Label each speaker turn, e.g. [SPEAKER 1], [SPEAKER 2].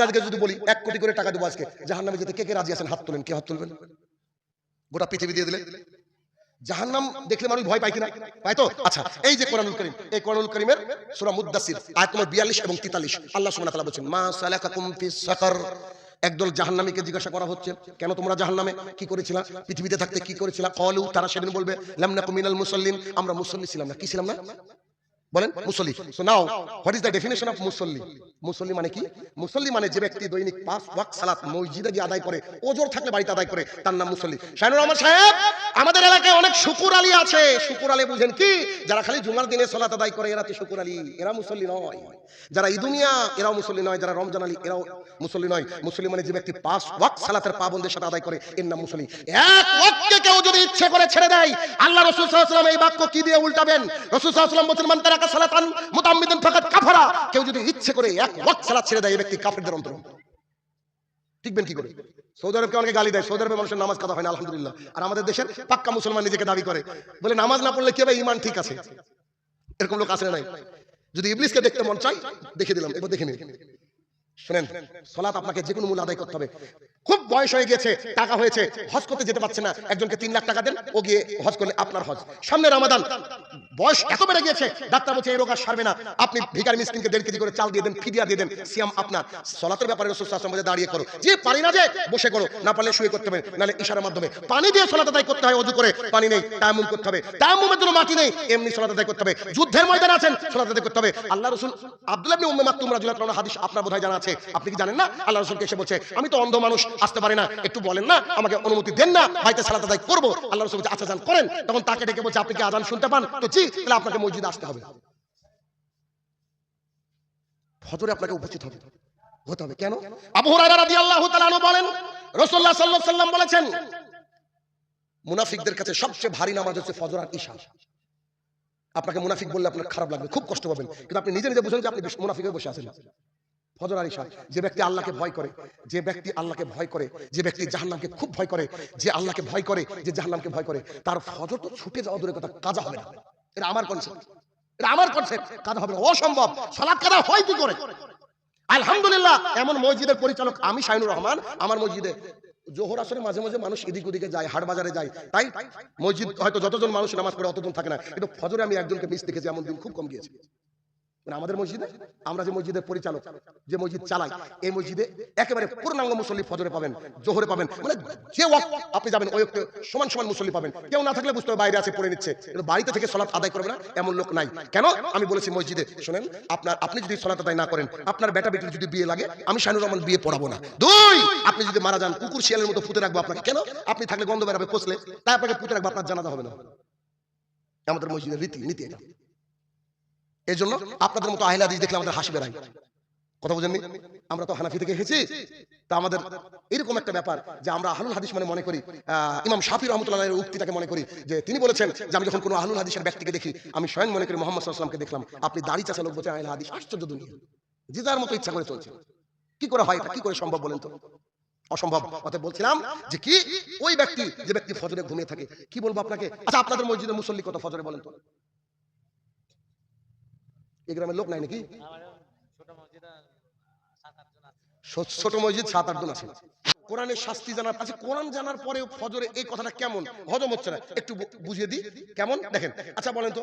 [SPEAKER 1] আপনাদেরকে যদি বলি, এক কোটি করে টাকা দেবো আজকে। জাহান নামে যেতে কে কে রাজি আছেন? হাত তোলেন, কে হাত তুলবেন? গোটা পৃথিবী দিয়ে দিলে। জাহান্নাম দেখলে মানুষ ভয় পায় কিনা? পায় তো? আচ্ছা এই যে কোরআনুল করিম, এই কোরআনুল করিমের সূরা মুদ্দাসির আয়াত নম্বর 42 এবং 43 আল্লাহ সুবহানাহু ওয়া তাআলা বলেন মা সালাকাকুম ফিস সাকার। একদল জাহান্নামীকে জিজ্ঞাসা করা হচ্ছে, কেন তোমরা জাহান্নামে? কি করেছিলা? পৃথিবীতে থাকতে কি করেছিলা? কলু, তারা সেদিন বলবে, লাম নাকুম মিনাল মুসাল্লিন। আমরা মুসল্লি ছিলাম না। কি ছিলাম না? বলেন মুসল্লি। So now what is the definition of মুসল্লি? মুসল্লি মানে কি? মুসল্লি মানে যে ব্যক্তি দৈনিক পাঁচ ওয়াক্ত সালাত মসজিদে গিয়ে আদায় করে ওজোর থাকলে বাড়িতে আদায় করে তার নাম মুসল্লি। শাহিনুর রহমান সাহেব! আমাদের এলাকায় অনেক শুকুর আলী আছে। শুকুর আলী বুঝেন কি? যারা খালি জুমার দিনে সালাত আদায় করে, এরা তো শুকুর আলী। এরা মুসল্লি নয়। যারা ইদুনিয়া এরাও মুসল্লি নয়। যারা রমজান আলী, এরাও মুসল্লি নয়। মুসল্লি মানে যে ব্যক্তি পাঁচ ওয়াক্ত সালাতের পাবন্দের সাথে আদায় করে, এর নাম মুসল্লি। এক ওয়াক্তকে কেউ যদি ইচ্ছে করে ছেড়ে দেয়, আল্লাহ রসুল ওয়াসাল্লাম এই বাক্য কি দিয়ে উল্টাবেন? রসুল সাল্লাল্লাহু আলাইহি ওয়াসাল্লাম বলেছেন, মান তারাকা সালাতান মুতাম্মিদান ফাকাত কাফারা। কেউ যদি ইচ্ছে করে এক ওয়াক্ত সালাত ছেড়ে দেয়, এই ব্যক্তি কাফেরদের অন্তর্ভুক্ত। ঠিকবেন কি করে? সৌদি আরবকে অনেকে গালি দেয়, সৌদি আরবে মানুষের নামাজ কথা হয় না, আলহামদুলিল্লাহ। আর আমাদের দেশের পাক্কা মুসলমান নিজেকে দাবি করে। বলে নামাজ না পড়লে কি হবে? ইমান ঠিক আছে। এরকম লোক আছে নাই। যদি ইবলিসকে দেখতে মন চাই দেখে দিলাম। এবার দেখে নিন। শুনেন সলাত আপনাকে যে কোনো মূল আদায় করতে হবে। খুব বয়স হয়ে গেছে টাকা হয়েছে, হজ করতে যেতে পারছে না। একজনকে তিন লাখ টাকা দেন, ও গিয়ে হজ করলে আপনার হজ। সামনে রামাদান, বয়স এত বেড়ে গিয়েছে, ডাক্তার বলছে, এই রোগ আর সারবে না। আপনি ভিকার মিসকিনকে দেড় কেজি করে চাল দিয়ে দেন ফিদিয়া দিয়ে দেন, সিয়াম আপনার। সলাতের ব্যাপারে রসুল আলাইহি দাঁড়িয়ে করো। যে পারি না যে, বসে করো। না পারলে শুয়ে করতে হবে, নাহলে ইশারার মাধ্যমে। পানি দিয়ে সলাত আদায় করতে হয়, অজু করে। পানি নেই, তায়াম্মুম করতে হবে। তায়াম্মুমের জন্য মাটি নেই, এমনি সলাত আদায় করতে হবে। যুদ্ধের ময়দানে আছেন, সলাত আদায় করতে হবে। আল্লাহ রসুল আব্দুল্লাহ উম্মে মাকতুম আনহু হাদিস আপনার বোধহয় জানা আছে। আপনি কি জানেন না? আল্লাহ রসুলকে এসে বলছে, আমি তো অন্ধ মানুষ আসতে পারি না। একটু বলেন না, আমাকে অনুমতি দেন না বাড়িতে সালাত আদায় করব। আল্লাহ রসুল আচ্ছা যান করেন। তখন তাকে ডেকে বলছে, আপনি কি আজান শুনতে পান? তো জি, তাহলে আপনাকে মসজিদে আসতে হবে। ফজরে আপনাকে উপস্থিত হবে। হতে হবে। কেন? আবু হুরায়রা রাদিয়াল্লাহু তাআলা বলেন, রাসূলুল্লাহ সাল্লাল্লাহু আলাইহি সাল্লাম বলেছেন, মুনাফিকদের কাছে সবচেয়ে ভারী নামাজ হচ্ছে ফজর আর ঈশা। আপনাকে মুনাফিক বললে আপনার খারাপ লাগবে, খুব কষ্ট পাবেন। কিন্তু আপনি নিজে নিজে বুঝেন যে আপনি মুনাফিক হয়ে বসে আছেন। ফজর আর ঈশা যে ব্যক্তি আল্লাহকে ভয় করে, যে ব্যক্তি আল্লাহকে ভয় করে, যে ব্যক্তি জাহান্নামকে খুব ভয় করে, যে আল্লাহকে ভয় করে, যে জাহান্নামকে ভয় করে, তার ফজর তো ছুটে যাওয়া দূরের কথা, কাজা হবে না। এটা আমার কনসেপ্ট এটা আমার কনসেপ্ট কাজা হবে অসম্ভব। সালাদ কাজা হয় কি করে? আলহামদুলিল্লাহ, এমন মসজিদের পরিচালক আমি শাহিনুর রহমান। আমার মসজিদে জোহর আসরে মাঝে মাঝে মানুষ এদিক ওদিকে যায়, হাট বাজারে যায়। তাই মসজিদ হয়তো যতজন মানুষ নামাজ পড়ে অতজন থাকে না। কিন্তু ফজরে আমি একজনকে মিস দেখেছি, এমন দিন খুব কম গিয়েছে। মানে আমাদের মসজিদে, আমরা যে মসজিদের পরিচালক, যে মসজিদ চালাই, এই মসজিদে একেবারে পূর্ণাঙ্গ মুসল্লি ফজরে পাবেন, জোহরে পাবেন। মানে যে আপনি যাবেন, ওই সমান সমান মুসল্লি পাবেন। কেউ না থাকলে বুঝতে বাইরে আছে, পড়ে নিচ্ছে। কিন্তু বাড়িতে থেকে সলাৎ আদায় করবে না, এমন লোক নাই। কেন? আমি বলেছি মসজিদে, শোনেন, আপনার, আপনি যদি সলাৎ আদায় না করেন, আপনার বেটা বেটির যদি বিয়ে লাগে, আমি শানুর রহমান বিয়ে পড়াবো না। দুই, আপনি যদি মারা যান, কুকুর শিয়ালের মতো পুঁতে রাখব আপনাকে। কেন? আপনি থাকলে গন্ধ বেরাবে কষলে। তাই আপনাকে পুঁতে রাখব, আপনার জানাতে হবে না। আমাদের মসজিদের রীতি, নীতি এটা। এই জন্য আপনাদের মতো আহিলা দেখলে আমাদের হাসি বেড়ায় কথা বুঝেননি? আমরা তো হানাফি থেকে এসেছি। তা আমাদের এরকম একটা ব্যাপার যে আমরা আহলুল হাদিস মানে মনে করি ইমাম শাফি রহমতুল্লাহ উক্তিটাকে মনে করি যে তিনি বলেছেন যে আমি যখন কোনো আহলুল হাদিসের ব্যক্তিকে দেখি, আমি স্বয়ং মনে করি মোহাম্মদ সাল্লামকে দেখলাম। আপনি দাড়ি চাষা লোক বলছেন, আহিলা হাদিস আশ্চর্য দুনিয়া। যে যার মতো ইচ্ছা করে চলছে। কি করে হয় কি করে সম্ভব বলেন তো? অসম্ভব। অতএব বলছিলাম যে কি? ওই ব্যক্তি, যে ব্যক্তি ফজরে ঘুমিয়ে থাকে, কি বলব আপনাকে? আচ্ছা আপনাদের মসজিদে মুসল্লি কত ফজরে বলেন তো? এই গ্রামের লোক নাই নাকি? ছোট মসজিদ সাত আট জন আছে। কোরআনের শাস্তি জানার আছে। কোরআন জানার পরেও ফজরে এই কথাটা কেমন? হজম হচ্ছে না। একটু বুঝিয়ে দিই। কেমন? দেখেন। আচ্ছা বলেন তো।